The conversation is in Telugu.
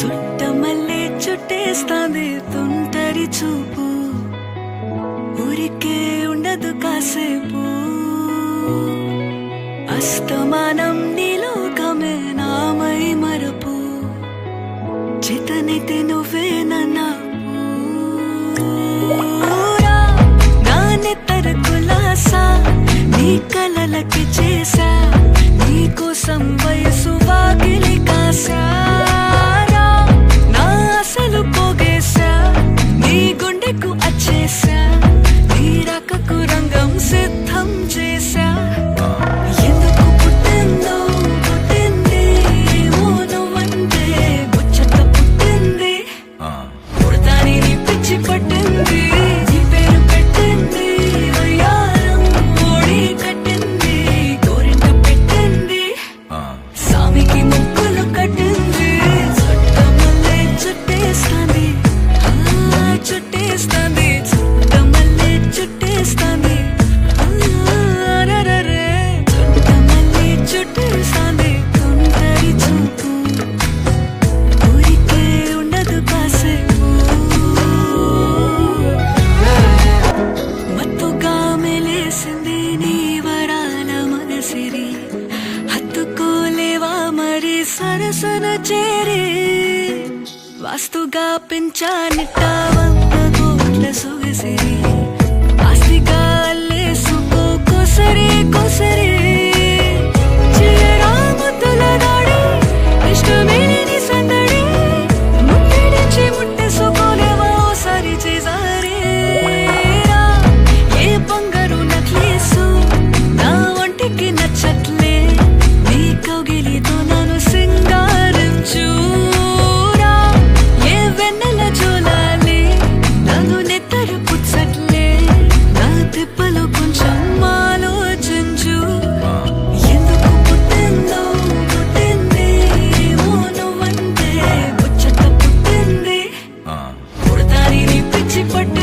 చుట్ట మళ్ళీ చుట్టేస్తాది తుంటరి చూపు. ఊరికే ఉండదు కాసేపు. అస్తమానం నీలోకమే నామై మరపు. చితనితే నువ్వే నన్నా నీ కలలకి చేసా నీకోసం వాసన చేరే వస్తుగా పెంచాని తావంత కోట్ల సుగసిరి ஆசைப்பட்டு